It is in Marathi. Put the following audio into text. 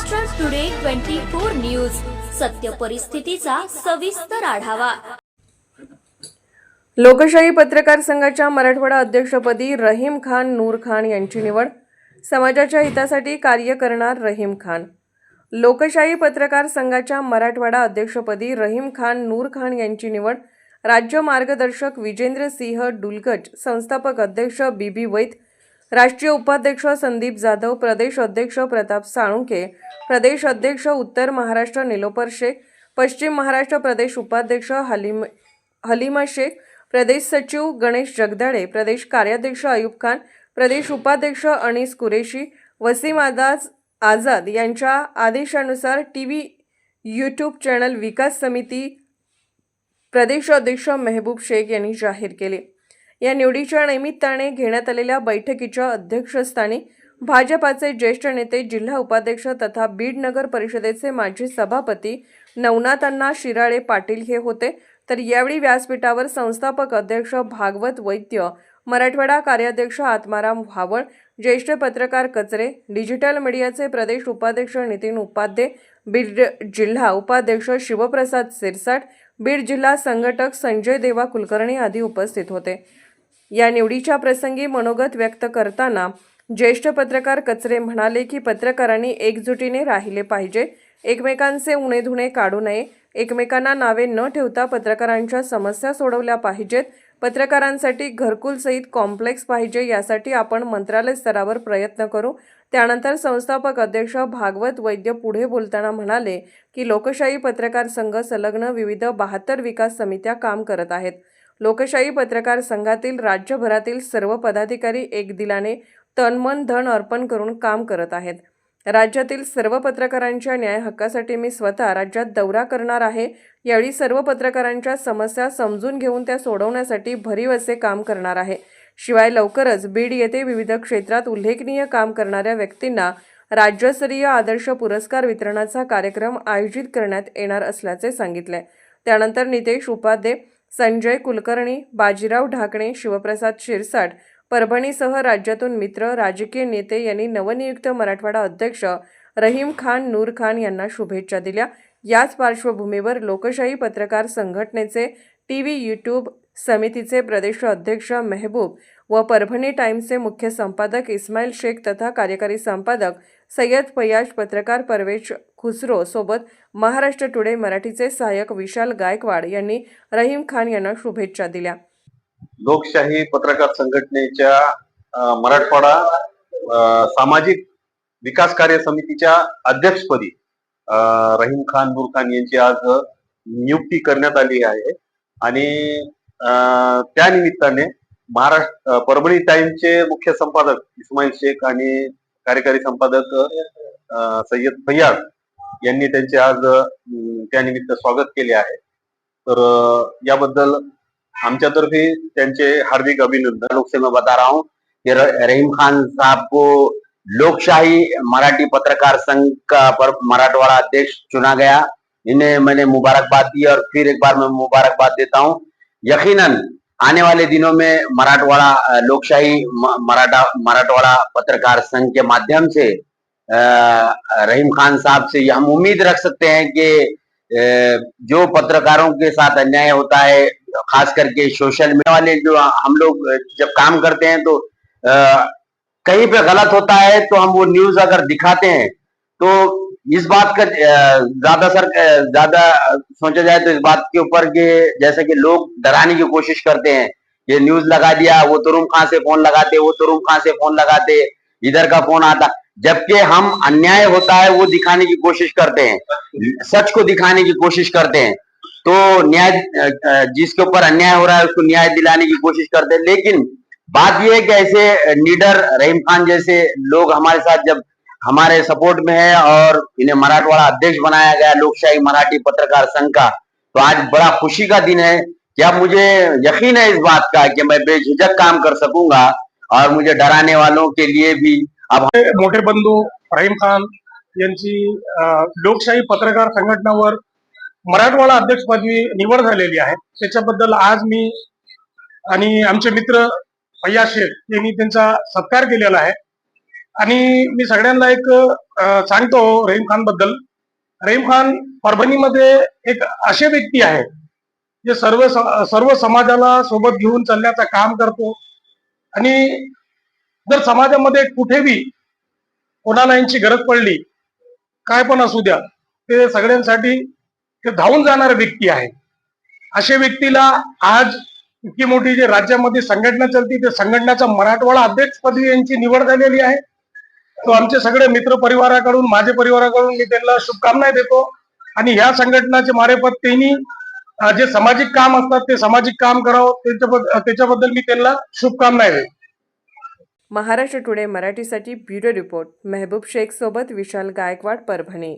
Maharashtra today twenty four news सत्य परिस्थितीचा सविस्तर आढावा. लोकशाही पत्रकार संघाच्या मराठवाडा अध्यक्षपदी रहीम खान नूर खान यांची निवड. समाजाच्या हितासाठी कार्य करणार रहीम खान. लोकशाही पत्रकार संघाच्या मराठवाडा अध्यक्षपदी रहीम खान नूर खान यांची निवड. राज्य मार्गदर्शक विजेंद्र सिंह डुलगज संस्थापक अध्यक्ष बी बी वैद राष्ट्रीय उपाध्यक्ष संदीप जाधव प्रदेश अध्यक्ष प्रताप साळुंके प्रदेश अध्यक्ष उत्तर महाराष्ट्र निलोपर शेख पश्चिम महाराष्ट्र प्रदेश उपाध्यक्ष हलीम हलीमा शेख प्रदेश सचिव गणेश जगदाळे प्रदेश कार्याध्यक्ष अयूब खान प्रदेश उपाध्यक्ष अनिस कुरेशी वसीम आदाज आझाद यांच्या आदेशानुसार टी व्ही यूट्यूब चॅनल विकास समिती प्रदेश अध्यक्ष मेहबूब शेख यांनी जाहीर केले. या निवडीच्या निमित्ताने घेण्यात आलेल्या बैठकीच्या अध्यक्षस्थानी भाजपाचे ज्येष्ठ नेते जिल्हा उपाध्यक्ष तथा बीड नगर परिषदेचे माजी सभापती नवनाथांना शिराळे पाटील हे होते. तर यावेळी व्यासपीठावर संस्थापक अध्यक्ष भागवत वैद्य मराठवाडा कार्याध्यक्ष आत्माराम व्हावळ ज्येष्ठ पत्रकार कचरे डिजिटल मीडियाचे प्रदेश उपाध्यक्ष नितीन उपाध्ये बीड जिल्हा उपाध्यक्ष शिवप्रसाद सिरसाट बीड जिल्हा संघटक संजय देवा कुलकर्णी आदी उपस्थित होते. या निवडीच्या प्रसंगी मनोगत व्यक्त करताना ज्येष्ठ पत्रकार कचरे म्हणाले की पत्रकारांनी एकजुटीने राहिले पाहिजे. एकमेकांचे उणे धुणे काढू नये. एकमेकांना नावे न ठेवता पत्रकारांच्या समस्या सोडवल्या पाहिजेत. पत्रकारांसाठी घरकुल सहित कॉम्प्लेक्स पाहिजे यासाठी आपण मंत्रालय स्तरावर प्रयत्न करू. त्यानंतर संस्थापक अध्यक्ष भागवत वैद्य पुढे बोलताना म्हणाले की लोकशाही पत्रकार संघ संलग्न विविध बहात्तर विकास समित्या काम करत आहेत. लोकशाही पत्रकार संघातील राज्यभरातील सर्व पदाधिकारी एक दिलाने तनमन धन अर्पण करून काम करत आहेत. राज्यातील सर्व पत्रकारांच्या न्याय हक्कासाठी मी स्वतः राज्यात दौरा करणार आहे. यावेळी सर्व पत्रकारांच्या समस्या समजून घेऊन त्या सोडवण्यासाठी भरीव असे काम करणार आहे. शिवाय लवकरच बीड येथे विविध क्षेत्रात उल्लेखनीय काम करणाऱ्या व्यक्तींना राज्यस्तरीय आदर्श पुरस्कार वितरणाचा कार्यक्रम आयोजित करण्यात येणार असल्याचे सांगितले. त्यानंतर नितेश उपाध्ये संजय कुलकर्णी बाजीराव ढाकणे शिवप्रसाद शिरसाट परभणीसह राज्यातून मित्र राजकीय नेते यांनी नवनियुक्त मराठवाडा अध्यक्ष रहीम खान नूर खान यांना शुभेच्छा दिल्या. याच पार्श्वभूमीवर लोकशाही पत्रकार संघटनेचे टी व्ही यूट्यूब समितीचे प्रदेश अध्यक्ष मेहबूब व परभणी टाईम्सचे मुख्य संपादक इस्माईल शेख तथा कार्यकारी संपादक सय्यद फैयाज पत्रकार परवेश खुसरो सोबत महाराष्ट्र टुडे मराठीचे सहाय्यक विशाल गायकवाड यांनी रहीम खान यांना शुभेच्छा दिल्या. लोकशाही पत्रकार संघटनेच्या मराठवाडा अं, सामाजिक विकास कार्य समितीच्या अध्यक्षपदी रहीम खान बुरखान यांची आज नियुक्ती करण्यात आली आहे. आणि त्या निमित्ताने महाराष्ट्र परभणी टाइमचे मुख्य संपादक इस्माईल शेख आणि कार्यकारी संपादक सय्यद फैयाज यांनी त्यांचे आज त्यानिमित्त स्वागत केले आहे. तर याबद्दल आमच्यातर्फे त्यांचे हार्दिक अभिनंदन. लोग से मैं बता रहा हूँ. कि रहीम खान साहब को लोकशाही मराठी पत्रकार संघ का पर मराठवाड़ा अध्यक्ष चुना गया। इन्हें मैंने मुबारकबाद दी और फिर एक बार मैं मुबारकबाद देता हूँ। यकीनन, आने वाले दिनों में मराठवाड़ा लोकशाही मराठा, मराठवाड़ा पत्रकार संघ के माध्यम से रहीम खान साहब से हम उम्मीद रख सकते हैं कि जो पत्रकारों के साथ अन्याय होता है, खास करके सोशल मीडिया वाले जो हम लोग जब काम करते हैं तो कहीं पे गलत होता है तो हम वो न्यूज़ अगर दिखाते हैं तो इस बात का ज़्यादा सर ज़्यादा सोचा जाए तो इस बात के ऊपर कि जैसे कि लोग डराने की कोशिश करते हैं। ये न्यूज़ लगा दिया, वो तुरुम खां से फ़ोन लगाते, वो तुरुम खां से फ़ोन लगाते, इधर का फ़ोन आता। जबकि हम अन्याय होता है, वो दिखाने की कोशिश करते हैं। सच को दिखाने की कोशिश करते हैं। तो न्याय जिसके ऊपर अन्याय हो रहा है, उसको न्याय दिलाने की कोशिश करते हैं। लेकिन बात यह है कि ऐसे लीडर रहीम खान जैसे लोग हमारे साथ जब हमारे सपोर्ट में है और इन्हें मराठवाड़ा अध्यक्ष बनाया गया लोकशाही मराठी पत्रकार संघ का। तो आज बड़ा खुशी का दिन है कि अब मुझे यकीन है इस बात का कि मैं बेझिझक काम कर सकूंगा और मुझे डराने वालों के लिए भी अब मोठे बंधू रहीम खान यांची लोकशाही पत्रकार संघटनावर मराठवाडा अध्यक्षपदी निवड झालेली आहे. त्याच्याबद्दल आज मी आणि आमचे मित्र फैया शेख यांनी त्यांचा सत्कार केलेला आहे. आणि मी सगळ्यांना एक सांगतो रहीम खानबद्दल. रहीम खान परभणीमध्ये एक असे व्यक्ती आहे जे सर्व स- सर्व समाजाला सोबत घेऊन चालण्याचं काम करतो. आणि जर समाजामध्ये कुठेही कोणाला यांची गरज पडली काय पण असू द्या ते सगळ्यांसाठी ते धावून जाणारे व्यक्ती आहे अशा व्यक्तीला आज इतकी मोठी जे राज्यामध्ये संघटना चालती ते संघटनेचा मराठवाडा अध्यक्षपदी यांची निवड झालेली आहे. तो आमचे सगळे मित्र परिवाराकडून माझे परिवाराकडून मी त्यांना शुभकामना देतो. आणि ह्या संघटनाचे मारेपत त्यांनी जे सामाजिक काम असतात ते सामाजिक काम करावं त्याच्याबद्दल त्याच्याबद्दल मी त्यांना शुभकामना देतो महाराष्ट्र टुडे मराठीसाठी ब्युरो रिपोर्ट. मेहबूब शेख सोबत विशाल गायकवाड परभणी.